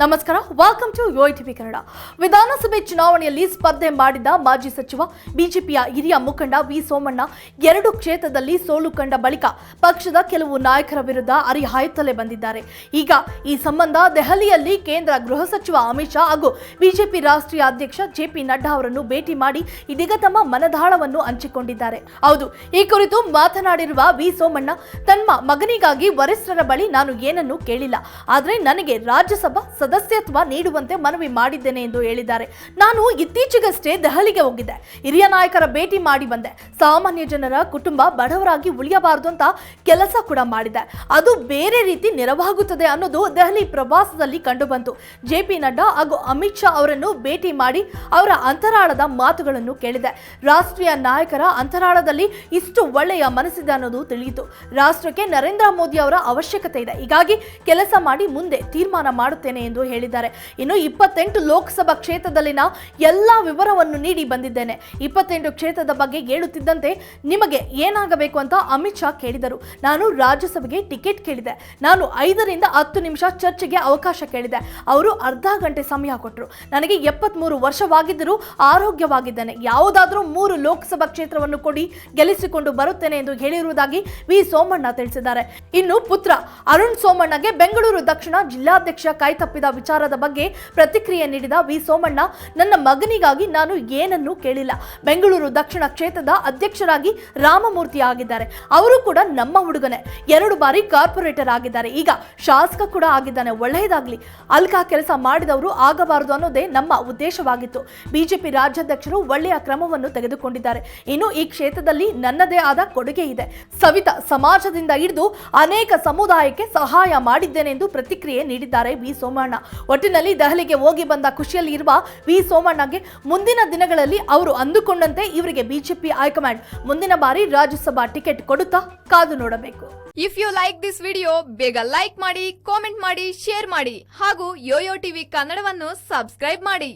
ನಮಸ್ಕಾರ welcome to Yo TV Kannada ವಿಧಾನಸಭೆ ಚುನಾವಣೆಯಲ್ಲಿ ಸ್ಪರ್ಧೆ ಮಾಡಿದ ಮಾಜಿ ಸಚಿವ, ಬಿಜೆಪಿಯ ಹಿರಿಯ ಮುಖಂಡ ವಿ ಸೋಮಣ್ಣ ಎರಡು ಕ್ಷೇತ್ರದಲ್ಲಿ ಸೋಲು ಕಂಡ ಬಳಿಕ ಪಕ್ಷದ ಕೆಲವು ನಾಯಕರ ವಿರುದ್ಧ ಅರಿಹಾಯುತ್ತಲೇ ಬಂದಿದ್ದಾರೆ. ಈಗ ಈ ಸಂಬಂಧ ದೆಹಲಿಯಲ್ಲಿ ಕೇಂದ್ರ ಗೃಹ ಸಚಿವ ಅಮಿತ್ ಶಾ ಹಾಗೂ ಬಿಜೆಪಿ ರಾಷ್ಟ್ರೀಯ ಅಧ್ಯಕ್ಷ ಜೆಪಿ ನಡ್ಡಾ ಅವರನ್ನು ಭೇಟಿ ಮಾಡಿ ಇದೀಗ ತಮ್ಮ ಮನದಾಳವನ್ನು ಹಂಚಿಕೊಂಡಿದ್ದಾರೆ. ಹೌದು, ಈ ಕುರಿತು ಮಾತನಾಡಿರುವ ವಿ ಸೋಮಣ್ಣ, ತಮ್ಮ ಮಗನಿಗಾಗಿ ವರಿಷ್ಠರ ಬಳಿ ನಾನು ಏನನ್ನೂ ಕೇಳಿಲ್ಲ. ಆದರೆ ನನಗೆ ರಾಜ್ಯಸಭಾ ಸದಸ್ಯತ್ವ ನೀಡುವಂತೆ ಮನವಿ ಮಾಡಿದ್ದೇನೆ ಎಂದು ಹೇಳಿದ್ದಾರೆ. ನಾನು ಇತ್ತೀಚೆಗಷ್ಟೇ ದೆಹಲಿಗೆ ಹೋಗಿದ್ದೆ. ಹಿರಿಯ ನಾಯಕರ ಭೇಟಿ ಮಾಡಿ ಬಂದೆ. ಸಾಮಾನ್ಯ ಜನರ ಕುಟುಂಬ ಬಡವರಾಗಿ ಉಳಿಯಬಾರದು ಅಂತ ಕೆಲಸ ಕೂಡ ಮಾಡಿದೆ. ಅದು ಬೇರೆ ರೀತಿ ನೆರವಾಗುತ್ತದೆ ಅನ್ನೋದು ದೆಹಲಿ ಪ್ರವಾಸದಲ್ಲಿ ಕಂಡುಬಂತು. ಜೆ ಪಿ ನಡ್ಡಾ ಹಾಗೂ ಅಮಿತ್ ಶಾ ಅವರನ್ನು ಭೇಟಿ ಮಾಡಿ ಅವರ ಅಂತರಾಳದ ಮಾತುಗಳನ್ನು ಕೇಳಿದೆ. ರಾಷ್ಟ್ರೀಯ ನಾಯಕರ ಅಂತರಾಳದಲ್ಲಿ ಇಷ್ಟು ಒಳ್ಳೆಯ ಮನಸ್ಸಿದೆ ಅನ್ನೋದು ತಿಳಿಯಿತು. ರಾಷ್ಟ್ರಕ್ಕೆ ನರೇಂದ್ರ ಮೋದಿ ಅವರ ಅವಶ್ಯಕತೆ ಇದೆ. ಹೀಗಾಗಿ ಕೆಲಸ ಮಾಡಿ ಮುಂದೆ ತೀರ್ಮಾನ ಮಾಡುತ್ತೇನೆ ಎಂದು ಹೇಳಿದ್ದಾರೆ. ಇನ್ನು ಇಪ್ಪತ್ತೆಂಟು ಲೋಕಸಭಾ ಕ್ಷೇತ್ರದಲ್ಲಿನ ಎಲ್ಲ ವಿವರವನ್ನು ನೀಡಿ ಬಂದಿದ್ದೇನೆ. ಇಪ್ಪತ್ತೆಂಟು ಕ್ಷೇತ್ರದ ಬಗ್ಗೆ ಹೇಳುತ್ತಿದ್ದಂತೆ ನಿಮಗೆ ಏನಾಗಬೇಕು ಅಂತ ಅಮಿತ್ ಶಾ ಕೇಳಿದರು. ನಾನು ರಾಜ್ಯಸಭೆಗೆ ಟಿಕೆಟ್ ಕೇಳಿದೆ. ನಾನು ಐದರಿಂದ ಹತ್ತು ನಿಮಿಷ ಚರ್ಚೆಗೆ ಅವಕಾಶ ಕೇಳಿದೆ. ಅವರು ಅರ್ಧ ಗಂಟೆ ಸಮಯ ಕೊಟ್ಟರು ನನಗೆ ಎಪ್ಪತ್ಮೂರು ವರ್ಷವಾಗಿದ್ದರೂ ಆರೋಗ್ಯವಾಗಿದ್ದೇನೆ. ಯಾವುದಾದರೂ ಮೂರು ಲೋಕಸಭಾ ಕ್ಷೇತ್ರವನ್ನು ಕೊಡಿ, ಗೆಲ್ಲಿಸಿಕೊಂಡು ಬರುತ್ತೇನೆ ಎಂದು ಹೇಳಿರುವುದಾಗಿ ವಿ. ಸೋಮಣ್ಣ ತಿಳಿಸಿದ್ದಾರೆ. ಇನ್ನು ಪುತ್ರ ಅರುಣ್ ಸೋಮಣ್ಣಗೆ ಬೆಂಗಳೂರು ದಕ್ಷಿಣ ಜಿಲ್ಲಾಧ್ಯಕ್ಷ ಕೈತಪ್ಪಿದ ವಿಚಾರದ ಬಗ್ಗೆ ಪ್ರತಿಕ್ರಿಯೆ ನೀಡಿದ ವಿ ಸೋಮಣ್ಣ, ನನ್ನ ಮಗನಿಗಾಗಿ ನಾನು ಏನನ್ನೂ ಕೇಳಿಲ್ಲ. ಬೆಂಗಳೂರು ದಕ್ಷಿಣ ಕ್ಷೇತ್ರದ ಅಧ್ಯಕ್ಷರಾಗಿ ರಾಮಮೂರ್ತಿ ಆಗಿದ್ದಾರೆ. ಅವರು ಕೂಡ ನಮ್ಮ ಹುಡುಗನೇ. ಎರಡು ಬಾರಿ ಕಾರ್ಪೊರೇಟರ್ ಆಗಿದ್ದಾರೆ. ಈಗ ಶಾಸಕ ಕೂಡ ಆಗಿದ್ದಾನೆ. ಒಳ್ಳೆಯದಾಗ್ಲಿ. ಅಲ್ಕಾ ಕೆಲಸ ಮಾಡಿದವರು ಆಗಬಾರದು ಅನ್ನೋದೇ ನಮ್ಮ ಉದ್ದೇಶವಾಗಿತ್ತು. ಬಿಜೆಪಿ ರಾಜ್ಯಾಧ್ಯಕ್ಷರು ಒಳ್ಳೆಯ ಕ್ರಮವನ್ನು ತೆಗೆದುಕೊಂಡಿದ್ದಾರೆ. ಇನ್ನು ಈ ಕ್ಷೇತ್ರದಲ್ಲಿ ನನ್ನದೇ ಆದ ಕೊಡುಗೆ ಇದೆ. ಸವಿತಾ ಸಮಾಜದಿಂದ ಹಿಡಿದು ಅನೇಕ ಸಮುದಾಯಕ್ಕೆ ಸಹಾಯ ಮಾಡಿದ್ದೇನೆ ಎಂದು ಪ್ರತಿಕ್ರಿಯೆ ನೀಡಿದ್ದಾರೆ ವಿ ಸೋಮಣ್ಣ. ಒಟ್ಟಿನಲ್ಲಿ ದೆಹಲಿಗೆ ಹೋಗಿ ಬಂದ ಖುಷಿಯಲ್ಲಿ ಇರುವ ವಿ ಸೋಮಣ್ಣಗೆ ಮುಂದಿನ ದಿನಗಳಲ್ಲಿ ಅವರು ಅಂದುಕೊಂಡಂತೆ ಇವರಿಗೆ ಬಿಜೆಪಿ ಹೈಕಮಾಂಡ್. ಮುಂದಿನ ಬಾರಿ ರಾಜ್ಯಸಭಾ ಟಿಕೆಟ್ ಕೊಡುತ್ತಾ ಕಾದು ನೋಡಬೇಕು. If you like this video ಬೇಗ ಲೈಕ್ ಮಾಡಿ ಕಾಮೆಂಟ್ ಮಾಡಿ ಶೇರ್ ಮಾಡಿ ಹಾಗೂ ಯೋಯೋ ಟಿವಿ ಕನ್ನಡವನ್ನು ಸಬ್ಸ್ಕ್ರೈಬ್ ಮಾಡಿ.